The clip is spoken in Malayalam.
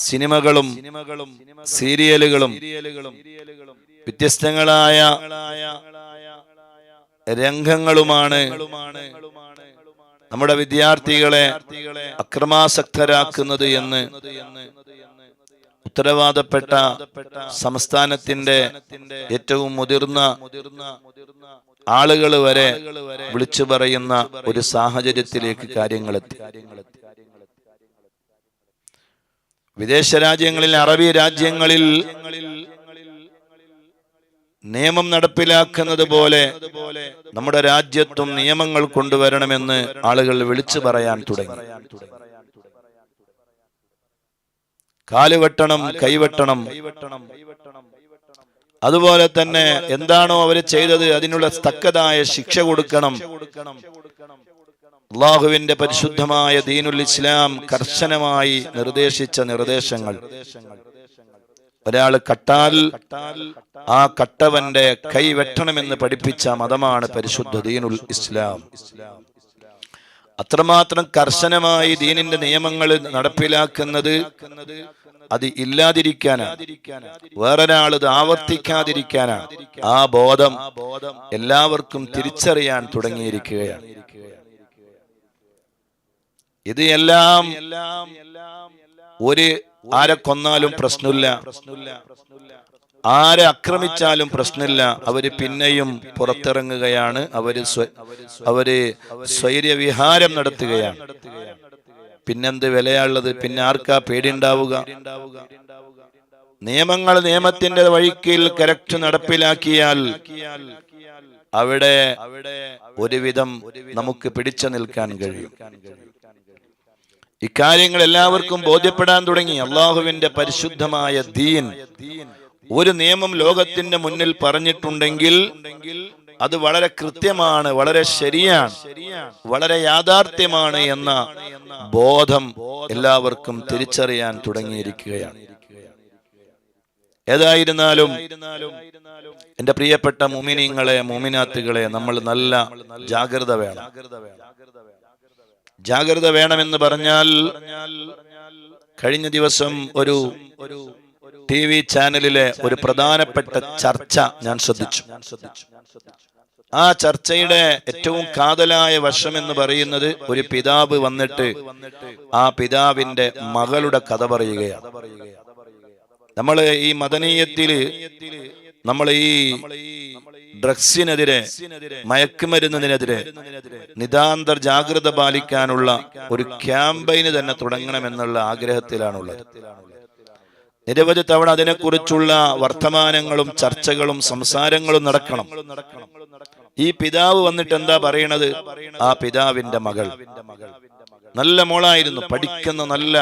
സിനിമകളും സീരിയലുകളും വ്യത്യസ്തങ്ങളായ രംഗങ്ങളുമാണ് നമ്മുടെ വിദ്യാർത്ഥികളെ അക്രമാസക്തരാക്കുന്നത് എന്ന് ഉത്തരവാദപ്പെട്ട സംസ്ഥാനത്തിന്റെ ഏറ്റവും മുതിർന്ന ആളുകൾ വരെ വിളിച്ചു പറയുന്ന ഒരു സാഹചര്യത്തിലേക്ക് കാര്യങ്ങളെത്തി. വിദേശ രാജ്യങ്ങളിൽ അറബി രാജ്യങ്ങളിൽ നിയമം നടപ്പിലാക്കുന്നത് പോലെ നമ്മുടെ രാജ്യത്തും നിയമങ്ങൾ കൊണ്ടുവരണമെന്ന് ആളുകൾ വിളിച്ചു പറയാൻ തുടങ്ങി. കാലുവെട്ടണം കൈവെട്ടണം. അതുപോലെ തന്നെ എന്താണോ അവർ ചെയ്തത് അതിനുള്ള തക്കതായ ശിക്ഷ കൊടുക്കണം. അള്ളാഹുവിന്റെ പരിശുദ്ധമായ ദീനുൽ ഇസ്ലാം കർശനമായി നിർദ്ദേശിച്ച നിർദ്ദേശങ്ങൾ. ഒരാൾ കട്ടാൽ ആ കട്ടവന്റെ കൈ വെട്ടണമെന്ന് പഠിപ്പിച്ച മതമാണ് പരിശുദ്ധ ദീനുൽ ഇസ്ലാം. അത്രമാത്രം കർശനമായി ദീനിന്റെ നിയമങ്ങൾ നടപ്പിലാക്കുന്നത് അത് ഇല്ലാതിരിക്കാനാണ്. വേറൊരാൾ ഇത് ആവർത്തിക്കാതിരിക്കാനാണ്. ആ ബോധം എല്ലാവർക്കും തിരിച്ചറിയാൻ തുടങ്ങിയിരിക്കുകയാണ്. ഇത് എല്ലാം ഒരു ആരെ കൊന്നാലും പ്രശ്നമില്ല. ആരെ ആക്രമിച്ചാലും പ്രശ്നമില്ല. അവർ പിന്നെയും പുറത്തിറങ്ങുകയാണ്. അവർ അവർ സ്വൈര്യവിഹാരം നടത്തുകയാണ്. പിന്നെന്ത് വിലയാളുള്ളത് പിന്നെ ആർക്കാ പേടിയുണ്ടാവുക? നിയമങ്ങൾ നിയമത്തിന്റെ വഴിക്കിൽ കറക്റ്റ് നടപ്പിലാക്കിയാൽ അവിടെ ഒരുവിധം നമുക്ക് പിടിച്ചു നിൽക്കാൻ കഴിയും. ഇക്കാര്യങ്ങൾ എല്ലാവർക്കും ബോധ്യപ്പെടാൻ തുടങ്ങി. അള്ളാഹുവിന്റെ പരിശുദ്ധമായ ദീൻ. ഒരു നിയമം ലോകത്തിന്റെ മുന്നിൽ പറഞ്ഞിട്ടുണ്ടെങ്കിൽ അത് വളരെ കൃത്യമാണ് വളരെ ശരിയാണ് വളരെ യാഥാർത്ഥ്യമാണ് എന്ന ബോധം എല്ലാവർക്കും തിരിച്ചറിയാൻ തുടങ്ങിയിരിക്കുകയാണ്. ഏതായിരുന്നാലും എന്റെ പ്രിയപ്പെട്ട മുമിനിങ്ങളെ മുമിനാത്തുകളെ നമ്മൾ നല്ല ജാഗ്രത വേണം. ജാഗ്രത വേണമെന്ന് പറഞ്ഞാൽ കഴിഞ്ഞ ദിവസം ഒരു ടി വി ചാനലിലെ ഒരു പ്രധാനപ്പെട്ട ചർച്ച ഞാൻ ശ്രദ്ധിച്ചു. ആ ചർച്ചയുടെ ഏറ്റവും കാതലായ വശം എന്ന് പറയുന്നത് ഒരു പിതാവ് വന്നിട്ട് ആ പിതാവിന്റെ മകളുടെ കഥ പറയുകയാണ്. നമ്മൾ ഈ മദനീയത്തിൽ നമ്മൾ ഈ ഡ്രഗ്സിനെതിരെ മയക്കുമരുന്നതിനെതിരെ നിതാന്തർ ജാഗ്രത പാലിക്കാനുള്ള ഒരു ക്യാമ്പയിന് തന്നെ തുടങ്ങണമെന്നുള്ള ആഗ്രഹത്തിലാണുള്ളത്. നിരവധി തവണ അതിനെക്കുറിച്ചുള്ള വർത്തമാനങ്ങളും ചർച്ചകളും സംസാരങ്ങളും നടക്കണം. ഈ പിതാവ് വന്നിട്ട് എന്താ പറയണത്? ആ പിതാവിന്റെ മകൾ. നല്ല മോളായിരുന്നു പഠിക്കുന്ന നല്ല